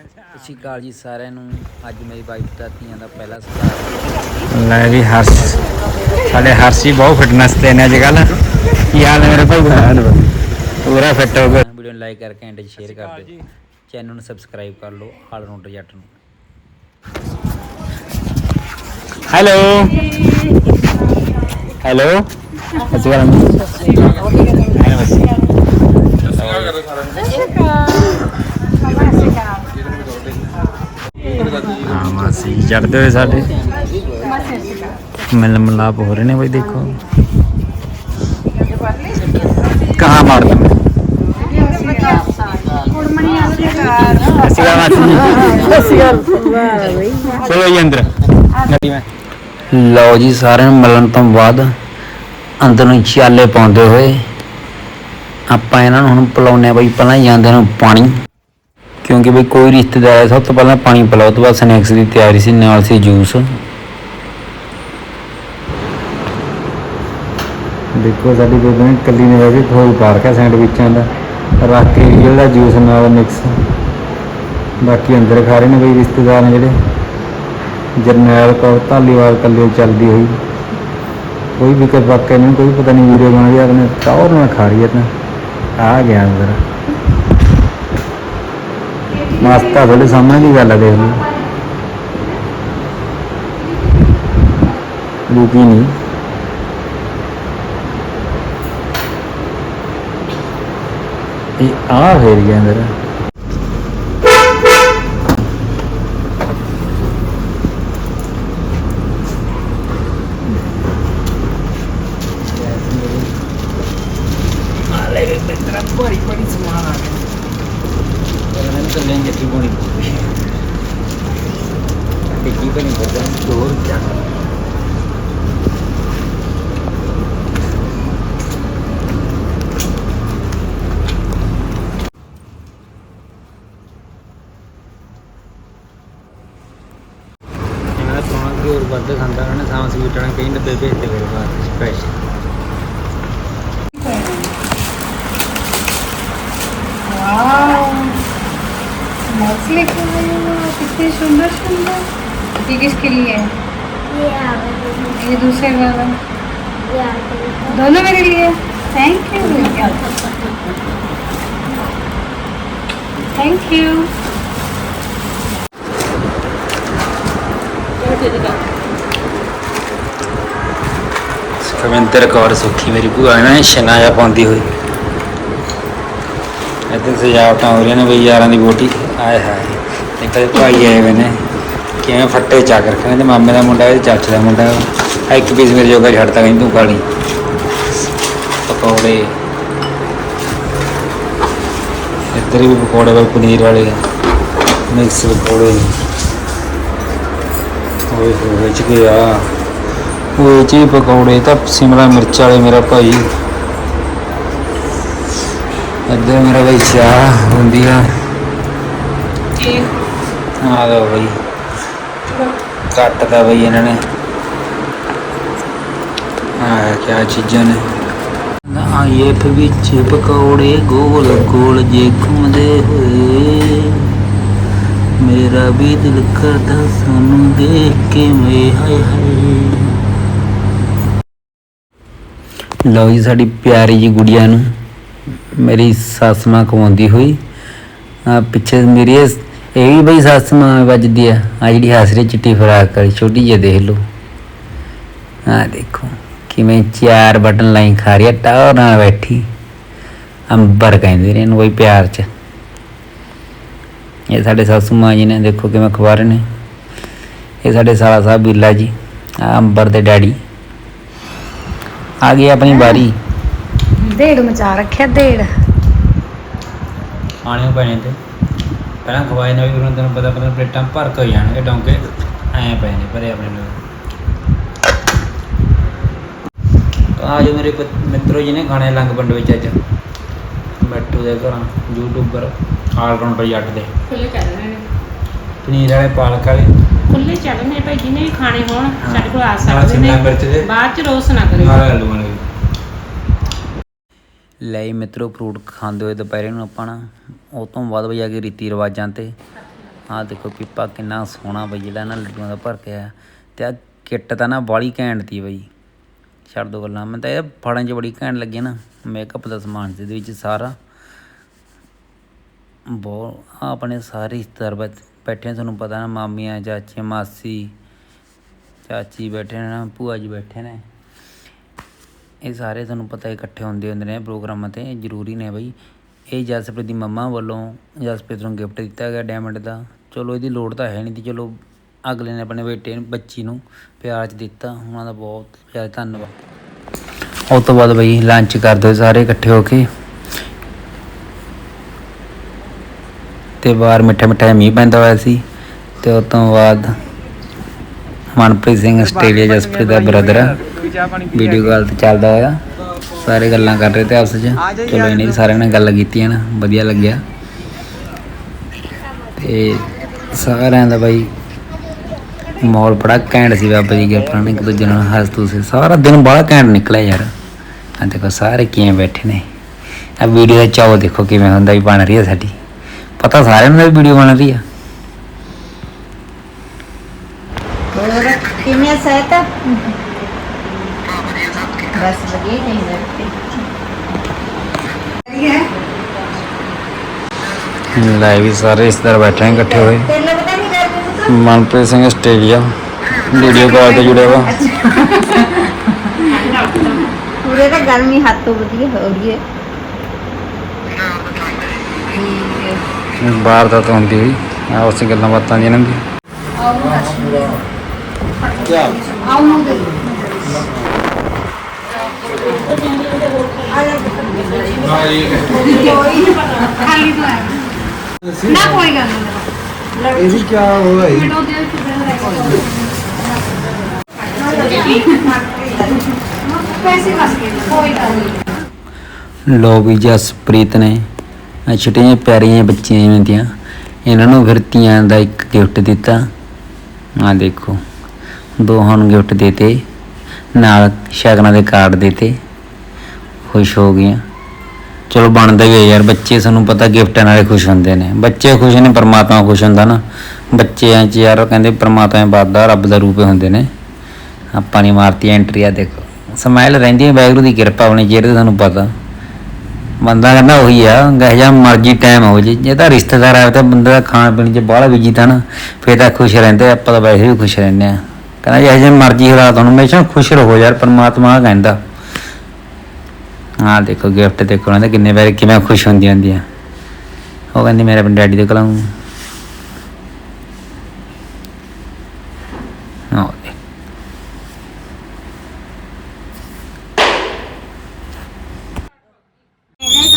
ਸਤਿ ਸ਼੍ਰੀ ਅਕਾਲ ਜੀ ਸਾਰਿਆਂ ਨੂੰ। ਅੱਜ ਮੇਰੀ ਵਾਈਫ ਦਾ ਤੀਆਂ ਦਾ ਪਹਿਲਾ ਸਟਾਰ ਲੈ ਵੀ ਹਰਸ਼। ਸਾਡੇ ਹਰਸ਼ੀ ਬਹੁਤ ਫਿਟਨੈਸ ਤੇ ਨੇ ਅੱਜ ਕੱਲ ਕੀ ਹਾਲ ਹੈ ਮੇਰੇ ਭਾਈ? ਪੂਰਾ ਫਿੱਟ ਹੋ ਗਿਆ। ਵੀਡੀਓ ਨੂੰ ਲਾਈਕ ਕਰਕੇ ਐਂਡ ਸ਼ੇਅਰ ਕਰ ਦਿਓ। ਚੈਨਲ ਨੂੰ ਸਬਸਕ੍ਰਾਈਬ ਕਰ ਲਓ ਆਲ ਰਾਉਂਡਰ ਜੱਟ ਨੂੰ। ਹੈਲੋ ਹੈਲੋ ਅਸੀਂ ਗੱਲ ਹਾਂ ਮਾਸੀ ਜੜਦੇ ਹੋਏ ਸਾਡੇ। ਮਿਲ ਮਲਾਪ ਹੋ ਰਹੇ ਨੇ ਬਈ ਦੇਖੋ। ਕਹਾਂ ਮਾਰ ਦਮ ਅਸੀਂ ਗੱਲ ਮਾਸੀ ਚਲੋ ਜੀ ਅੰਦਰ। ਲਓ ਜੀ ਸਾਰਿਆਂ ਨੂੰ ਮਿਲਣ ਤੋਂ ਬਾਅਦ ਅੰਦਰ ਨੂੰ ਛਿਆਲੇ ਪਾਉਂਦੇ ਹੋਏ ਆਪਾਂ ਇਹਨਾਂ ਨੂੰ ਹੁਣ ਪਿਲਾਉਂਦੇ ਬਈ, ਪਹਿਲਾਂ ਜਾਂਦੇ ਨੂੰ ਪਾਣੀ। ਕਿਉਂਕਿ ਬਈ ਕੋਈ ਰਿਸ਼ਤੇਦਾਰ ਆਇਆ ਸਭ ਤੋਂ ਪਹਿਲਾਂ ਪਾਣੀ ਪਿਲਾਓ ਤੋਂ ਬਾਅਦ ਸਨੈਕਸ ਦੀ ਤਿਆਰੀ ਸੀ, ਨਾਲ ਸੀ ਜੂਸ ਦੇਖੋ, ਸਾਡੀ ਬੇਬੇ ਨੇ ਕੱਲੀ ਨੇ ਵੈਸੇ ਥੋੜੀ ਪਾਰਕ ਹੈ ਸੈਂਡਵਿਚਾਂ ਦਾ। ਰੱਖ ਕੇ ਰੀਅਲ ਜੂਸ ਨਾਲ ਮਿਕਸ ਬਾਕੀ ਅੰਦਰ ਖਾ ਰਹੇ ਨੇ ਬਈ ਰਿਸ਼ਤੇਦਾਰ ਨੇ ਜਿਹੜੇ। ਜਰਨੈਲ ਕੌਰ ਧਾਲੀਵਾਲ ਕੱਲੇ ਚੱਲਦੀ ਹੋਈ। ਕੋਈ ਵੀ ਕਰ ਵਾਕਿਆ ਨਹੀਂ ਕੋਈ ਪਤਾ ਨਹੀਂ ਵੀਡੀਓ ਬਣ ਰਹੀ ਆਪਣੇ ਟੌਰ ਨਾਲ ਖਾ ਰਹੀ ਹੈ ਤਾਂ। ਆ ਗਿਆ ਅੰਦਰ। ਮਾਸਤਾ ਤੁਹਾਡੇ ਸਾਹਮਣੇ ਦੀ ਗੱਲ ਆ ਦੇਖ ਲਓ ਲੁਕੀ ਨਹੀਂ ਇਹ ਆ ਫੇਰ ਗਿਆ ਅੰਦਰ ਵੱਧ ਖਾਂਦਾ ਉਹਨਾਂ ਨੇ ਸਾਂ ਸਵੀਟਾਂ ਕਈ ਡੱਬੇ ਭੇਜਦੇ ਮੇਰੇ ਬਾਅਦ ਸਪੈਸ਼ਲ बॉक्स लेके आए हो कितने सुंदर सुंदर ये किसके लिए है ये दूसरे वाला दोनों मेरे लिए thank you thank you Kavinder Kaur Sukhi ਮੇਰੀ ਭੂਆ ਹੈ ਨਾ ਸ਼ਨਾਇਆ ਪਾਉਂਦੀ ਹੋਈ। ਇੱਥੇ ਸਜਾਵਟਾਂ ਹੋ ਰਹੀਆਂ ਨੇ ਬਈ ਯਾਰਾਂ ਦੀ ਬੋਟੀ ਆਏ ਹਾਏ ਨਿਕਲ ਭਾਈ ਆਏ ਹੋਏ ਨੇ। ਕਿਵੇਂ ਫੱਟੇ ਚੱਕ ਰੱਖੇ ਨੇ ਮਾਮੇ ਦਾ ਮੁੰਡਾ ਇਹ ਚਾਚੇ ਦਾ ਮੁੰਡਾ। ਆਹ ਇੱਕ ਪੀਸ ਮੇਰੇ ਜੋਗਾ ਛੱਡਤਾ ਕਹਿੰਦੀ, ਤੂੰ ਖਾਲੀ ਪਕੌੜੇ। ਇੱਧਰ ਵੀ ਪਕੌੜੇ ਬਈ ਪਨੀਰ ਵਾਲੇ ਮਿਕਸ ਪਕੌੜੇ। ਓਏ ਹੋਏ ਚ ਗਿਆ। ਉਹ ਜੀ ਪਕੌੜੇ ਤਾਂ ਸਿਮਲਾ ਮਿਰਚ ਵਾਲੇ ਮੇਰਾ ਭਾਈ। ਇੱਧਰ ਮੇਰਾ ਭਾਈ ਚਾਹ ਹੁੰਦੀ ਆ। ਆ ਲਓ ਭਾਈ ਕੱਟਦਾ ਭਾਈ ਇਹਨਾਂ ਨੇ। ਆ ਕਿਆ ਚੀਜ਼ਾਂ ਨੇ। ਵਿੱਚ ਪਕੌੜੇ ਗੋਲ ਗੋਲ ਜੇ ਘੁੰਮਦੇ ਹੋਏ। ਮੇਰਾ ਵੀ ਦਿਲ ਕਰਦਾ ਸਾਨੂੰ ਦੇਖ ਕੇ ਵੇ ਹਾਏ ਹਾਏ। ਲਓ ਜੀ ਸਾਡੀ ਪਿਆਰੀ ਜੀ ਗੁੜੀਆ ਨੂੰ ਮੇਰੀ ਸੱਸ ਮਾਂ ਕਮਾਉਂਦੀ ਹੋਈ। ਆ ਪਿੱਛੇ ਮੇਰੀ ਇਹ ਵੀ ਬਈ ਸੱਸ ਮਾਂ ਵੱਜਦੀ ਆ। ਆ ਜਿਹੜੀ ਹਸਰੀ ਚਿੱਟੀ ਫਰਾਕ ਵਾਲੀ ਛੋਟੀ ਜਿਹੀ ਦੇਖ ਲਓ। ਆ ਦੇਖੋ, ਕਿਵੇਂ ਚਾਰ ਬਟਨ ਲਾਈਨ ਖਾ ਰਹੀ ਆ ਟਾਰ ਨਾਲ ਬੈਠੀ। ਅੰਬਰ ਕਹਿੰਦੇ ਨੇ ਇਹਨੂੰ ਬਈ ਪਿਆਰ ਚ। ਇਹ ਸਾਡੇ ਸਾਸੂ ਮਾਂ ਜੀ ਨੇ, ਦੇਖੋ ਕਿਵੇਂ ਖਵਾ ਰਹੇ ਨੇ। ਇਹ ਸਾਡੇ ਸਾਲਾ ਸਾਹਿਬ ਬਿੱਲਾ ਜੀ, ਆ ਅੰਬਰ ਦੇ ਡੈਡੀ। ਆ ਗਈ ਆਪਣੀ ਵਾਰੀ। ਦੇੜ ਮਚਾ ਰੱਖਿਆ ਦੇੜ। ਆਣੇ ਪੈਣੇ ਤੇ। ਪਹਿਲਾਂ ਖਵਾਏ ਨਾ ਵੀ ਉਹਨਾਂ ਤੈਨੂੰ ਪਤਾ ਪਤਾ ਪਲੇਟਾਂ ਭਰ ਕੇ ਜਾਣਗੇ ਡੋਂਗੇ ਐ ਪਏ ਨੇ ਆਪਣੇ ਲੋਕ। ਆ ਜੋ ਮੇਰੇ ਮਿੱਤਰੋ ਜੀ ਨੇ ਖਾਣੇ ਲੰਗ ਪਿੰਡ ਵਿੱਚ ਅੱਜ। ਮਿੱਟੂ ਦੇ ਘਰਾਂ ਯੂਟਿਊਬਰ ਆਲ ਜੱਟ ਦੇ। ਪਨੀਰ ਵਾਲੇ ਪਾਲਕ ਵਾਲੇ। ਖੁੱਲੇ ਚੱਲ ਰਹੇ ਨੇ ਭਾਈ ਜਿਹਨੇ ਵੀ ਖਾਣੇ ਹੋਣ ਹਾਂ। ਸਾਡੇ ਕੋਲ ਆ ਨਾਲ ਸਕਦੇ ਨੇ। ਸ਼ਿਮਲਾ ਮਿਰਚ ਦੇ। ਬਾਅਦ ਚ ਰੋਸ ਨਾ ਕਰਿਓ। ਨਾਲ ਆਲੂ ਵਾਲੇ। ਲੈ ਮਿੱਤਰੋ ਫਰੂਟ ਖਾਂਦੇ ਹੋਏ ਦੁਪਹਿਰੇ ਨੂੰ ਆਪਾਂ ਨਾ ਉਹ ਤੋਂ ਬਾਅਦ ਜਾ ਕੇ ਰੀਤੀ ਰਿਵਾਜਾਂ ਤੇ। ਆਹ ਦੇਖੋ ਪੀਪਾ ਕਿੰਨਾ ਸੋਹਣਾ ਬਈ ਜਿਹੜਾ ਨਾ ਲੱਡੂਆਂ ਦਾ ਭਰ ਕੇ ਆਇਆ। ਤੇ ਆ ਕਿੱਟ ਤਾਂ ਨਾ ਬਾਲੀ ਘੈਂਟ ਤੀ ਬਈ। ਛੱਡ ਦੋ ਗੱਲਾਂ ਮੈਂ ਤਾਂ ਇਹ ਫੜਨ 'ਚ ਬੜੀ ਘੈਂਟ ਲੱਗੀ ਨਾ ਮੇਕਅਪ ਦਾ ਸਮਾਨ ਸੀ ਇਹਦੇ ਵਿੱਚ ਸਾਰਾ। ਬਹੁਤ ਆਹ ਆਪਣੇ ਸਾਰੇ ਰਿਸ਼ਤੇਦਾਰ ਬੈਠ- ਬੈਠੇ ਤੁਹਾਨੂੰ ਪਤਾ ਨਾ, ਮਾਮੀਆਂ, ਚਾਚੀਆਂ, ਮਾਸੀ, ਚਾਚੀ ਬੈਠੇ ਨੇ ਨਾ, ਭੂਆ ਜੀ ਬੈਠੇ ਨੇ। ਇਹ ਸਾਰੇ ਤੁਹਾਨੂੰ ਪਤਾ ਇਕੱਠੇ ਹੁੰਦੇ ਹੁੰਦੇ ਨੇ ਪ੍ਰੋਗਰਾਮਾਂ ਤੇ, ਇਹ ਜ਼ਰੂਰੀ ਨੇ ਬਈ। ਇਹ ਜਸਪ੍ਰੀਤ ਦੀ ਮੰਮਾ ਵੱਲੋਂ ਜਸਪ੍ਰੀਤ ਨੂੰ ਗਿਫਟ ਦਿੱਤਾ ਗਿਆ ਡਾਇਮੰਡ ਦਾ। ਚਲੋ, ਇਹਦੀ ਲੋੜ ਤਾਂ ਹੈ ਨਹੀਂ ਤੀ ਚਲੋ, ਅਗਲੇ ਨੇ ਆਪਣੇ ਬੇਟੇ ਨੂੰ, ਬੱਚੀ ਨੂੰ ਪਿਆਰ ਚ ਦਿੱਤਾ। ਉਹਨਾਂ ਦਾ ਬਹੁਤ ਜ਼ਿਆਦਾ ਧੰਨਵਾਦ। ਉਸ ਤੋਂ ਬਾਅਦ ਬਈ ਲੰਚ ਕਰਦੇ ਸਾਰੇ ਇਕੱਠੇ ਹੋ ਕੇ ਤੇ ਬਾਹਰ ਮਿੱਠਾ ਮਿੱਠਾ ਮੀਂਹ ਪੈਂਦਾ ਹੋਇਆ ਸੀ ਤੇ ਉਸ ਤੋਂ ਬਾਅਦ ਮਨਪ੍ਰੀਤ ਸਿੰਘ ਆਸਟ੍ਰੇਲੀਆ ਜਸਪ੍ਰੀਤ ਦਾ ਬ੍ਰਦਰ ਵੀਡੀਓ ਕਾਲ ਤੇ ਚੱਲਦਾ ਹੋਇਆ। ਸਾਰੇ ਗੱਲਾਂ ਕਰ ਰਹੇ ਤੇ ਆਪਸ ਵਿੱਚ ਚਲੋ ਇਹਨੇ ਵੀ ਸਾਰਿਆਂ ਨੇ ਗੱਲ ਕੀਤੀ ਹੈ ਨਾ ਵਧੀਆ ਲੱਗਿਆ। ਤੇ ਸਾਰਿਆਂ ਦਾ ਬਾਈ ਮਾਹੌਲ ਬੜਾ ਘੈਂਟ ਸੀ ਬਾਬਾ ਜੀ ਗਿਰਪਰਾਂ ਨੇ ਇੱਕ ਦੂਜੇ ਨਾਲ ਹੱਸ ਤੁਸੇ ਸਾਰਾ ਦਿਨ ਬੜਾ ਘੈਂਟ ਨਿਕਲਿਆ ਯਾਰ। ਆ ਦੇਖੋ ਸਾਰੇ ਕਿਵੇਂ ਬੈਠੇ ਨੇ। ਆ ਵੀਡੀਓ ਦਾ ਚਾਓ ਦੇਖੋ ਕਿਵੇਂ ਹੁੰਦਾ ਵੀ ਬਣ ਰਹੀ ਹੈ ਸਾਡੀ। ਪਤਾ ਸਾਰਿਆਂ ਨੂੰ ਵੀ ਵੀਡੀਓ ਬਣ ਰਹੀ ਆ ਹੋਰ ਕਿਵੇਂ ਸਹਿਤ ਬਸ ਵਧੀਆ ਹੀ ਚਾਹੀਦਾ ਲੈ ਵੀ ਸਾਰੇ ਰਿਸ਼ਤੇਦਾਰ ਬੈਠੇ ਨੇ ਇਕੱਠੇ ਹੋਏ ਤੈਨੂੰ ਪਤਾ ਨਹੀਂ ਕਰਦੇ ਪੁੱਤ Manpreet Singh Australia video call ਤੇ ਜੁੜਿਆ ਵਾ ਪੂਰੇ ਤਾਂ ਗਰਮੀ ਹੱਥ ਤੋਂ ਵਧੀਆ ਹੋ ਰਹੀ ਹੈ ਬਾਹਰ ਦਾ ਤਾਂ ਹੁੰਦੀ ਹੋਈ। ਆ ਉਸੇ ਗੱਲਾਂ ਬਾਤਾਂ ਦੀਆਂ ਇਹਨਾਂ ਦੀ। ਆਉ ਨੂੰ ਦੇ ਖਾਲੀ ਤੋਂ ਆਇਆ ਨਾ ਕੋਈ ਗੱਲ ਨਹੀਂ। ਇਹ ਵੀ ਕੀ ਹੋਇਆ ਮਿੰਟੋ ਦੇ ਪੈਸੇ ਬਸ ਕੇ ਕੋਈ ਗੱਲ ਨਹੀਂ। ਲੋ ਵੀ ਜਸਪ੍ਰੀਤ ਨੇ ਛੋਟੀਆਂ ਜਿਹੀਆਂ ਪਿਆਰੀਆਂ ਬੱਚੀਆਂ ਜਿਵੇਂ ਦੀਆਂ ਇਹਨਾਂ ਨੂੰ ਫਿਰ ਧੀਆਂ ਦਾ ਇੱਕ ਗਿਫਟ ਦਿੱਤਾ। ਆ ਦੇਖੋ, ਦੋਹਾਂ ਨੂੰ ਗਿਫਟ ਦਿੱਤੇ। ਨਾਲ ਸ਼ਗਨਾਂ ਦੇ ਕਾਰਡ ਦਿੱਤੇ। ਖੁਸ਼ ਹੋ ਗਈਆਂ। ਚਲੋ ਬਣਦਾ ਹੀ ਹੈ ਯਾਰ, ਬੱਚੇ ਸਾਨੂੰ ਪਤਾ ਗਿਫਟਾਂ ਨਾਲੇ ਖੁਸ਼ ਹੁੰਦੇ ਨੇ। ਬੱਚੇ ਖੁਸ਼ ਨੇ, ਪਰਮਾਤਮਾ ਖੁਸ਼ ਹੁੰਦਾ ਨਾ। ਬੱਚਿਆਂ 'ਚ ਯਾਰ ਕਹਿੰਦੇ ਪਰਮਾਤਮਾ ਬਾਦਾ ਰੱਬ ਦਾ ਰੂਪ ਹੁੰਦੇ ਨੇ। ਆਪਾਂ ਨੇ ਮਾਰਤੀ ਐਂਟਰੀ ਆ ਦੇਖੋ। ਸਮਾਈਲ ਰਹਿੰਦੀ ਹੈ, ਵਾਹਿਗੁਰੂ ਦੀ ਕਿਰਪਾ ਆਪਣੇ ਚਿਹਰੇ ਤੇ ਤੁਹਾਨੂੰ ਪਤਾ। ਬੰਦਾ ਕਹਿੰਦਾ ਉਹੀ ਆ ਗਹਿ ਜਾ ਮਰਜ਼ੀ ਟਾਈਮ ਹੋ ਜੇ। ਜੇ ਤਾਂ ਰਿਸ਼ਤੇਦਾਰ ਆਵੇ ਤਾਂ ਬੰਦੇ ਦਾ ਖਾਣ ਪੀਣ 'ਚ ਬਾਹਲਾ ਬਿਜ਼ੀ ਤਾਂ ਨਾ, ਫੇਰ ਤਾਂ ਖੁਸ਼ ਰਹਿੰਦੇ, ਆਪਾਂ ਤਾਂ ਵੈਸੇ ਵੀ ਖੁਸ਼ ਰਹਿੰਦੇ ਆ ਕਹਿੰਦਾ ਜੇ ਜਿਹੇ ਮਰਜ਼ੀ ਹਾਲਾਤ ਹੋਣ ਹਮੇਸ਼ਾ ਖੁਸ਼ ਰਹੋ ਯਾਰ, ਪਰਮਾਤਮਾ ਆਹ ਕਹਿੰਦਾ। ਹਾਂ ਦੇਖੋ ਗਿਫਟ ਦੇਖੋ ਉਹਨਾਂ ਕਿੰਨੇ ਵਾਰ ਕਿਵੇਂ ਖੁਸ਼ ਹੁੰਦੀ ਹੁੰਦੀ ਆ ਉਹ ਕਹਿੰਦੀ, ਮੇਰੇ ਆਪਣੇ ਡੈਡੀ ਦੇ ਕੋਲ ਆਊਂ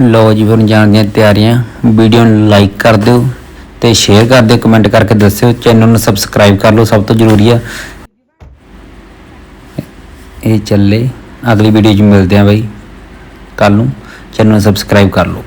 ਲੋ ਜੀ ਹੁਣ ਜਾਣ ਦੀਆਂ ਤਿਆਰੀਆਂ। ਵੀਡੀਓ ਨੂੰ ਲਾਈਕ ਕਰ ਦਿਓ ਤੇ ਸ਼ੇਅਰ ਕਰ ਦਿਓ ਕਮੈਂਟ ਕਰਕੇ ਦੱਸਿਓ। ਚੈਨਲ ਨੂੰ ਸਬਸਕ੍ਰਾਈਬ ਕਰ ਲਓ, ਸਭ ਤੋਂ ਜ਼ਰੂਰੀ ਆ। ਇਹ ਚੱਲੇ। ਅਗਲੀ ਵੀਡੀਓ 'ਚ ਮਿਲਦੇ ਆ ਬਾਈ। ਕੱਲ ਨੂੰ। ਚੈਨਲ ਨੂੰ ਸਬਸਕ੍ਰਾਈਬ ਕਰ ਲਓ।